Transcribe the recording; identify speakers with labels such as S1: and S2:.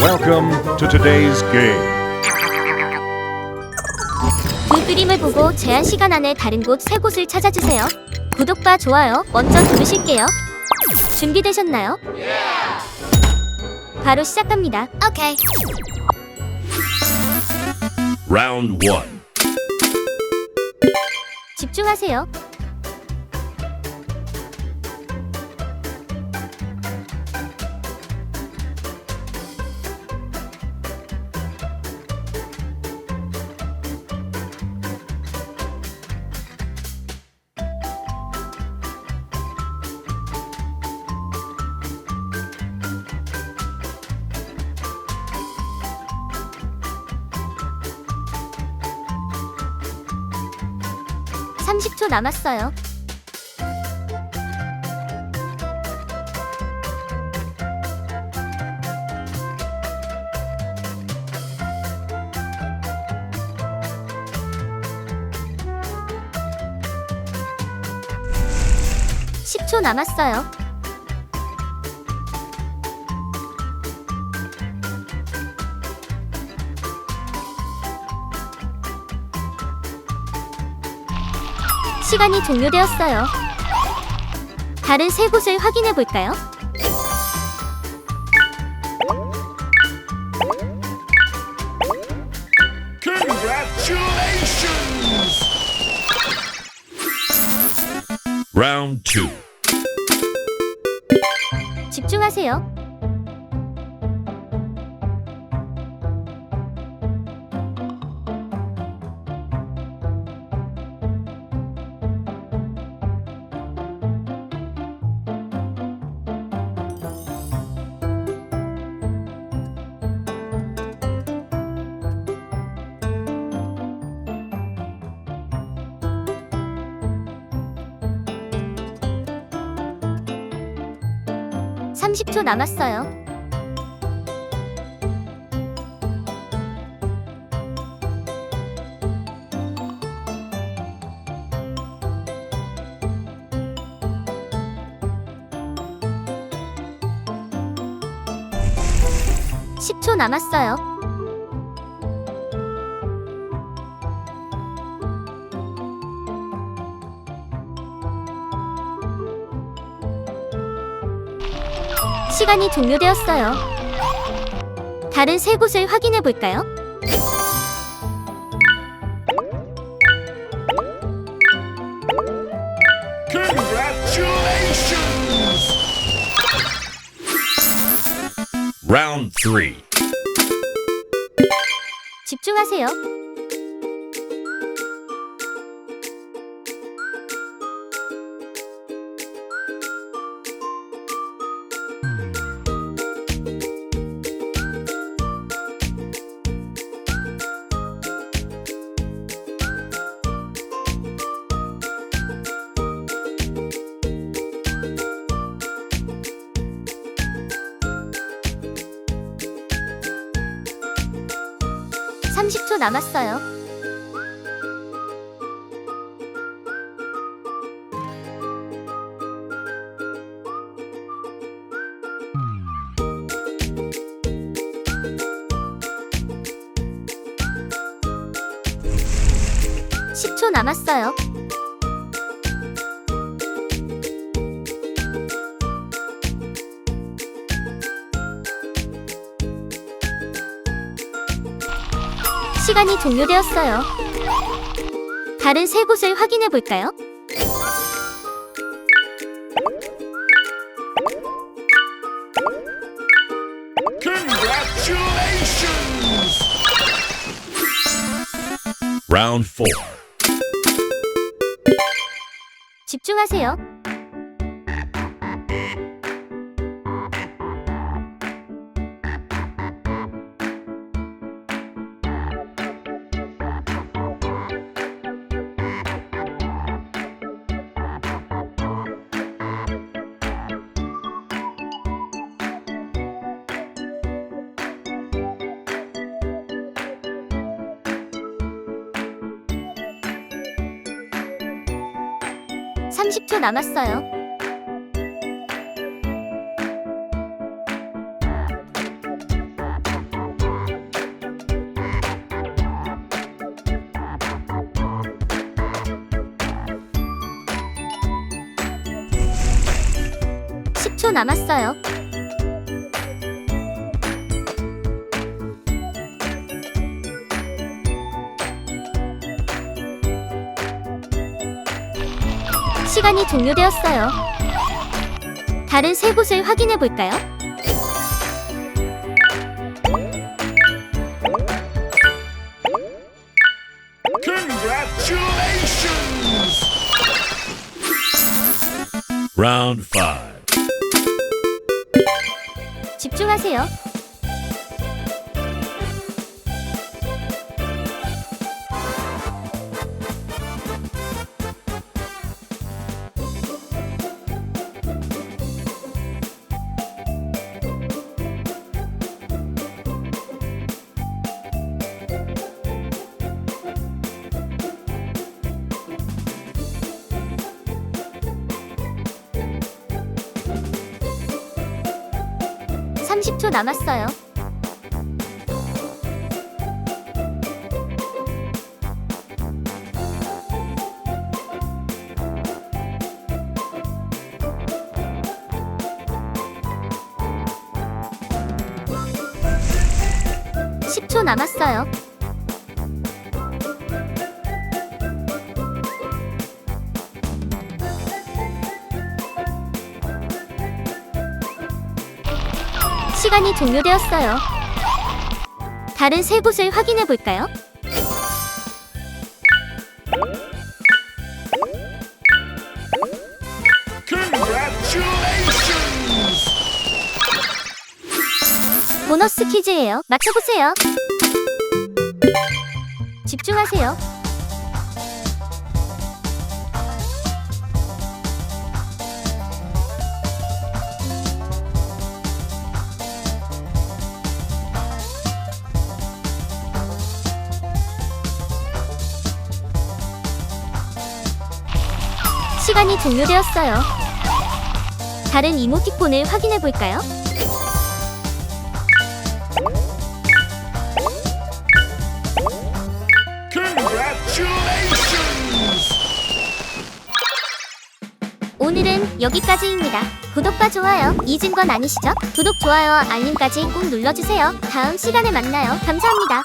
S1: Welcome to today's game.
S2: 두 그림을 보고 제한 시간 안에 다른 곳 세 곳을 찾아주세요. 구독과 좋아요 먼저 누르실게요. 준비되셨나요? 바로 시작합니다. 오케이.
S3: Round one.
S2: 집중하세요. 삼십 초 남았어요. 십초 남았어요. 시간이 종료되었어요. 다른 세 곳을 확인해 볼까요?
S3: Congratulations! Round two.
S2: 집중하세요. 삼십 초 남았어요. 십초 남았어요. 시간이 종료되었어요. 다른 세 곳을 확인해 볼까요?
S3: Congratulations! Round three.
S2: 집중하세요. 삼십 초 남았어요. 십초 남았어요. 시간이 종료되었어요. 다른 세 곳을 확인해 볼까요?
S3: Congratulations! Round four.
S2: 집중하세요. 30초 남았어요. 남았어요. 시간이 종료되었어요. 다른 세 곳을 확인해 볼까요?
S3: Congratulations! Round 5.
S2: 집중하세요. 삼십 초 남았어요. 십초 남았어요. 시간이 종료되었어요. 다른 세 곳을 확인해 볼까요? 보너스 퀴즈예요. 맞춰보세요. 집중하세요. 시간이 종료되었어요. 다른 이모티콘을 확인해 볼까요? 오늘은 여기까지입니다. 구독과 좋아요 잊은 건 아니시죠? 구독, 좋아요, 알림까지 꼭 눌러주세요. 다음 시간에 만나요. 감사합니다.